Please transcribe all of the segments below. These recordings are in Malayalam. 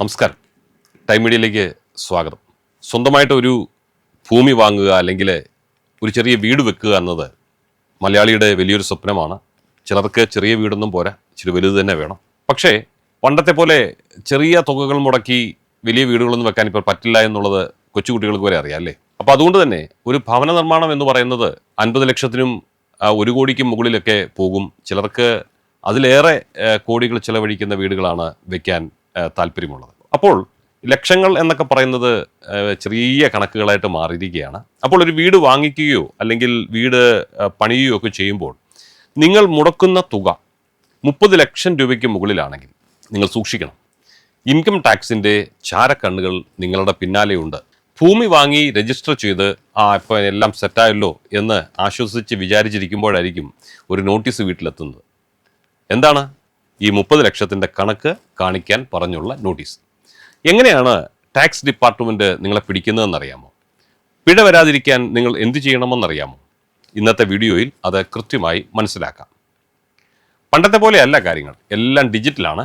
നമസ്കാരം. ടൈം മീഡിയയിലേക്ക് സ്വാഗതം. സ്വന്തമായിട്ട് ഒരു ഭൂമി വാങ്ങുക അല്ലെങ്കിൽ ഒരു ചെറിയ വീട് വെക്കുക എന്നത് മലയാളിയുടെ വലിയൊരു സ്വപ്നമാണ്. ചിലർക്ക് ചെറിയ വീടൊന്നും പോരാ ഇച്ചിരി വലുത് തന്നെ വേണം. പക്ഷേ പണ്ടത്തെ പോലെ ചെറിയ തുകകൾ മുടക്കി വലിയ വീടുകളൊന്നും വെക്കാൻ ഇപ്പോൾ പറ്റില്ല എന്നുള്ളത് കൊച്ചുകുട്ടികൾക്ക് വരെ അറിയാം അല്ലേ? അപ്പോൾ അതുകൊണ്ട് തന്നെ ഒരു ഭവന നിർമ്മാണം എന്ന് പറയുന്നത് അൻപത് ലക്ഷത്തിനും ഒരു കോടിക്കും മുകളിലൊക്കെ പോകും. ചിലർക്ക് അതിലേറെ കോടികൾ ചിലവഴിക്കുന്ന വീടുകളാണ് വെക്കാൻ താല്പര്യമുള്ളത്. അപ്പോൾ ലക്ഷങ്ങൾ എന്നൊക്കെ പറയുന്നത് ചെറിയ കണക്കുകളായിട്ട് മാറിയിരിക്കുകയാണ്. അപ്പോൾ ഒരു വീട് വാങ്ങിക്കുകയോ അല്ലെങ്കിൽ വീട് പണിയുകയോ ഒക്കെ ചെയ്യുമ്പോൾ നിങ്ങൾ മുടക്കുന്ന തുക മുപ്പത് ലക്ഷം രൂപയ്ക്ക് മുകളിലാണെങ്കിൽ നിങ്ങൾ സൂക്ഷിക്കണം. ഇൻകം ടാക്സിന്റെ ചാരക്കണ്ണുകൾ നിങ്ങളുടെ പിന്നാലെയുണ്ട്. ഭൂമി വാങ്ങി രജിസ്റ്റർ ചെയ്ത് ആ ഇപ്പം എല്ലാം സെറ്റായല്ലോ എന്ന് ആശ്വസിച്ച് വിചാരിച്ചിരിക്കുമ്പോഴായിരിക്കും ഒരു നോട്ടീസ് വീട്ടിലെത്തുന്നത്. എന്താണ്? ഈ മുപ്പത് ലക്ഷത്തിന്റെ കണക്ക് കാണിക്കാൻ പറഞ്ഞുള്ള നോട്ടീസ് എങ്ങനെയാണ് ടാക്സ് ഡിപ്പാർട്ട്മെന്റ് നിങ്ങളെ പിടിക്കുന്നതെന്നറിയാമോ? പിഴ വരാതിരിക്കാൻ നിങ്ങൾ എന്ത് ചെയ്യണമെന്നറിയാമോ? ഇന്നത്തെ വീഡിയോയിൽ അത് കൃത്യമായി മനസ്സിലാക്കാം. പണ്ടത്തെ പോലെയല്ല കാര്യങ്ങൾ. എല്ലാം ഡിജിറ്റലാണ്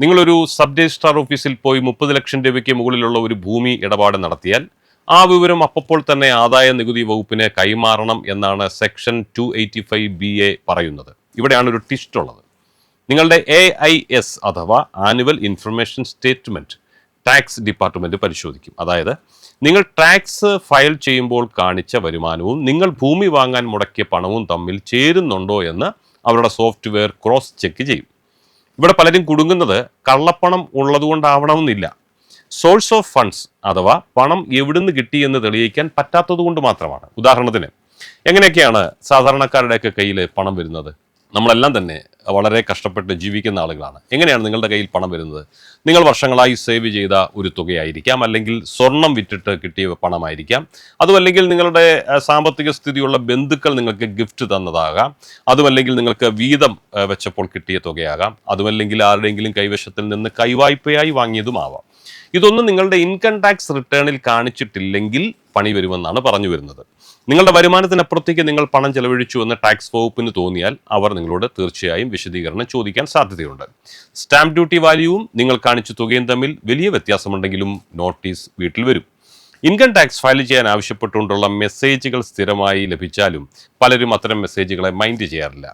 നിങ്ങളൊരു സബ് രജിസ്ട്രാർ ഓഫീസിൽ പോയി മുപ്പത് ലക്ഷം രൂപയ്ക്ക് മുകളിലുള്ള ഒരു ഭൂമി ഇടപാട് നടത്തിയാൽ ആ വിവരം അപ്പോൾ തന്നെ ആദായ നികുതി വകുപ്പിന് കൈമാറണം എന്നാണ് section two eighty five B A പറയുന്നത്. ഇവിടെയാണ് ഒരു ടിസ്റ്റ് ഉള്ളത്. നിങ്ങളുടെ എ ഐ എസ് അഥവാ annual information statement tax department പരിശോധിക്കും. അതായത് നിങ്ങൾ ടാക്സ് ഫയൽ ചെയ്യുമ്പോൾ കാണിച്ച വരുമാനവും നിങ്ങൾ ഭൂമി വാങ്ങാൻ മുടക്കിയ പണവും തമ്മിൽ ചേരുന്നുണ്ടോ എന്ന് അവരുടെ സോഫ്റ്റ്വെയർ ക്രോസ് ചെക്ക് ചെയ്യും. ഇവിടെ പലരും കുടുങ്ങുന്നത് കള്ളപ്പണം ഉള്ളതുകൊണ്ടാവണമെന്നില്ല. സോഴ്സ് ഓഫ് ഫണ്ട്സ് അഥവാ പണം എവിടുന്ന് കിട്ടി എന്ന് തെളിയിക്കാൻ പറ്റാത്തത് കൊണ്ട് മാത്രമാണ്. ഉദാഹരണത്തിന് എങ്ങനെയൊക്കെയാണ് സാധാരണക്കാരുടെയൊക്കെ കയ്യിൽ പണം വരുന്നത്? നമ്മളെല്ലാം തന്നെ വളരെ കഷ്ടപ്പെട്ട് ജീവിക്കുന്ന ആളുകളാണ്. എങ്ങനെയാണ് നിങ്ങളുടെ കയ്യിൽ പണം വരുന്നത്? നിങ്ങൾ വർഷങ്ങളായി സേവ് ചെയ്ത ഒരു തുകയായിരിക്കാം. അല്ലെങ്കിൽ സ്വർണം വിറ്റിട്ട് കിട്ടിയ പണമായിരിക്കാം. അതുമല്ലെങ്കിൽ നിങ്ങളുടെ സാമ്പത്തിക സ്ഥിതിയുള്ള ബന്ധുക്കൾ നിങ്ങൾക്ക് ഗിഫ്റ്റ് തന്നതാകാം. അതുമല്ലെങ്കിൽ നിങ്ങൾക്ക് വീതം വെച്ചപ്പോൾ കിട്ടിയ തുകയാകാം. അതുമല്ലെങ്കിൽ ആരുടെയെങ്കിലും കൈവശത്തിൽ നിന്ന് കൈവായ്പയായി വാങ്ങിയതുമാവാം. ഇതൊന്നും നിങ്ങളുടെ ഇൻകം ടാക്സ് റിട്ടേണിൽ കാണിച്ചിട്ടില്ലെങ്കിൽ പണി വരുമെന്നാണ് പറഞ്ഞു വരുന്നത്. നിങ്ങളുടെ വരുമാനത്തിനപ്പുറത്തേക്ക് നിങ്ങൾ പണം ചെലവഴിച്ചു എന്ന് ടാക്സ് വകുപ്പിന് തോന്നിയാൽ അവർ നിങ്ങളോട് തീർച്ചയായും വിശദീകരണം ചോദിക്കാൻ സാധ്യതയുണ്ട്. സ്റ്റാമ്പ് ഡ്യൂട്ടി വാല്യൂവും നിങ്ങൾ കാണിച്ച തുകയും തമ്മിൽ വലിയ വ്യത്യാസമുണ്ടെങ്കിലും നോട്ടീസ് വീട്ടിൽ വരും. ഇൻകം ടാക്സ് ഫയൽ ചെയ്യാൻ ആവശ്യപ്പെട്ടുകൊണ്ടുള്ള മെസ്സേജുകൾ സ്ഥിരമായി ലഭിച്ചാലും പലരും അത്തരം മെസ്സേജുകളെ മൈൻഡ് ചെയ്യാറില്ല.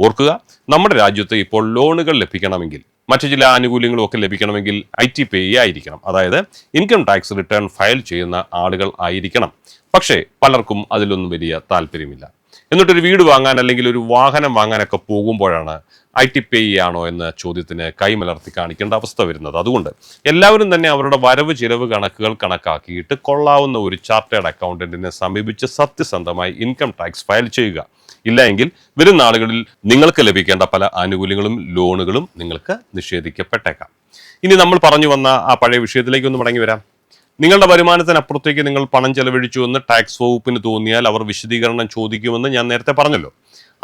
ഓർക്കുക നമ്മുടെ രാജ്യത്ത് ഇപ്പോൾ ലോണുകൾ ലഭിക്കണമെങ്കിൽ മറ്റു ചില ആനുകൂല്യങ്ങളും ഒക്കെ ലഭിക്കണമെങ്കിൽ ഐ ടി പേ ആയിരിക്കണം. അതായത് ഇൻകം ടാക്സ് റിട്ടേൺ ഫയൽ ചെയ്യുന്ന ആളുകൾ ആയിരിക്കണം. പക്ഷേ പലർക്കും അതിലൊന്നും വലിയ താല്പര്യമില്ല. എന്നിട്ടൊരു വീട് വാങ്ങാൻ അല്ലെങ്കിൽ ഒരു വാഹനം വാങ്ങാനൊക്കെ പോകുമ്പോഴാണ് ഐ ടി പേ ആണോ എന്ന ചോദ്യത്തിന് കൈമലർത്തി കാണിക്കേണ്ട അവസ്ഥ വരുന്നത്. അതുകൊണ്ട് എല്ലാവരും തന്നെ അവരുടെ വരവ് ചിലവ് കണക്കുകൾ കണക്കാക്കിയിട്ട് കൊള്ളാവുന്ന ഒരു ചാർട്ടേഡ് അക്കൗണ്ടന്റിനെ സമീപിച്ച് സത്യസന്ധമായി ഇൻകം ടാക്സ് ഫയൽ ചെയ്യുക. ഇല്ല എങ്കിൽ വരും നാളുകളിൽ നിങ്ങൾക്ക് ലഭിക്കേണ്ട പല ആനുകൂല്യങ്ങളും ലോണുകളും നിങ്ങൾക്ക് നിഷേധിക്കപ്പെട്ടേക്കാം. ഇനി നമ്മൾ പറഞ്ഞു വന്ന ആ പഴയ വിഷയത്തിലേക്ക് ഒന്ന് മടങ്ങി വരാം. നിങ്ങളുടെ വരുമാനത്തിനപ്പുറത്തേക്ക് നിങ്ങൾ പണം ചെലവഴിച്ചു എന്ന് ടാക്സ് വകുപ്പിന് തോന്നിയാൽ അവർ വിശദീകരണം ചോദിക്കുമെന്ന് ഞാൻ നേരത്തെ പറഞ്ഞല്ലോ.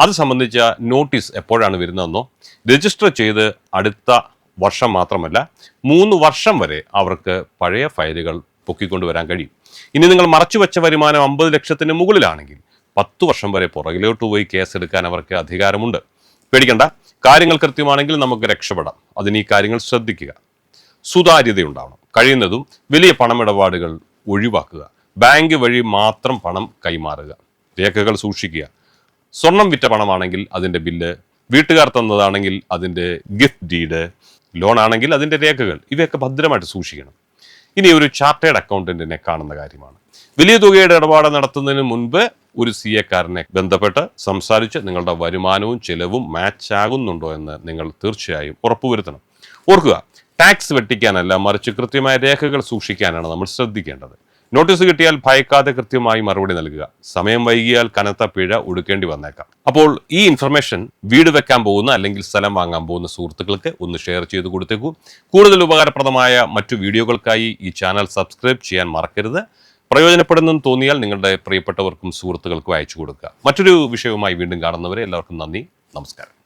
അത് സംബന്ധിച്ച നോട്ടീസ് എപ്പോഴാണ് വരുന്നതെന്നോ രജിസ്റ്റർ ചെയ്ത് അടുത്ത വർഷം മാത്രമല്ല മൂന്ന് വർഷം വരെ അവർക്ക് പഴയ ഫയലുകൾ പൊക്കിക്കൊണ്ടുവരാൻ കഴിയും. ഇനി നിങ്ങൾ മറച്ചുവെച്ച വരുമാനം അമ്പത് ലക്ഷത്തിന് മുകളിലാണെങ്കിൽ പത്ത് വർഷം വരെ പുറകിലോട്ട് പോയി കേസെടുക്കാൻ അവർക്ക് അധികാരമുണ്ട്. പേടിക്കണ്ട. കാര്യങ്ങൾ കൃത്യമാണെങ്കിൽ നമുക്ക് രക്ഷപ്പെടാം. അതിന് ഈ കാര്യങ്ങൾ ശ്രദ്ധിക്കുക. സുതാര്യതയുണ്ടാവണം. കഴിയുന്നതും വലിയ പണമിടപാടുകൾ ഒഴിവാക്കുക. ബാങ്ക് വഴി മാത്രം പണം കൈമാറുക. രേഖകൾ സൂക്ഷിക്കുക. സ്വർണം വിറ്റ പണമാണെങ്കിൽ അതിന്റെ ബില്ല് വീട്ടുകാർ തന്നതാണെങ്കിൽ അതിന്റെ ഗിഫ്റ്റ് ഡീഡ് ലോൺ ആണെങ്കിൽ അതിന്റെ രേഖകൾ. ഇവയൊക്കെ ഭദ്രമായിട്ട് സൂക്ഷിക്കണം. ഇനി ഒരു ചാർട്ടേഡ് അക്കൗണ്ടന്റിനെ കാണുന്ന കാര്യമാണ്. വലിയ തുകയുടെ ഇടപാട് നടത്തുന്നതിന് മുൻപ് ഒരു സി എക്കാരനെ ബന്ധപ്പെട്ട് സംസാരിച്ച് നിങ്ങളുടെ വരുമാനവും ചെലവും മാച്ച് ആകുന്നുണ്ടോ എന്ന് നിങ്ങൾ തീർച്ചയായും ഉറപ്പുവരുത്തണം. ഓർക്കുക ടാക്സ് വെട്ടിക്കാനല്ല മറിച്ച് കൃത്യമായ രേഖകൾ സൂക്ഷിക്കാനാണ് നമ്മൾ ശ്രദ്ധിക്കേണ്ടത്. നോട്ടീസ് കിട്ടിയാൽ ഭയക്കാതെ കൃത്യമായി മറുപടി നൽകുക. സമയം വൈകിയാൽ കനത്ത പിഴ ഒടുക്കേണ്ടി വന്നേക്കാം. അപ്പോൾ ഈ ഇൻഫർമേഷൻ വീട് വെക്കാൻ പോകുന്ന അല്ലെങ്കിൽ സ്ഥലം വാങ്ങാൻ പോകുന്ന സുഹൃത്തുക്കൾക്ക് ഒന്ന് ഷെയർ ചെയ്ത് കൊടുത്തേക്കൂ. കൂടുതൽ ഉപകാരപ്രദമായ മറ്റു വീഡിയോകൾക്കായി ഈ ചാനൽ സബ്സ്ക്രൈബ് ചെയ്യാൻ മറക്കരുത്. പ്രയോജനപ്പെടുന്നെന്ന് തോന്നിയാൽ നിങ്ങളുടെ പ്രിയപ്പെട്ടവർക്കും സുഹൃത്തുക്കൾക്കും അയച്ചു കൊടുക്കുക. മറ്റൊരു വിഷയവുമായി വീണ്ടും കാണുന്നവരെ എല്ലാവർക്കും നന്ദി നമസ്കാരം.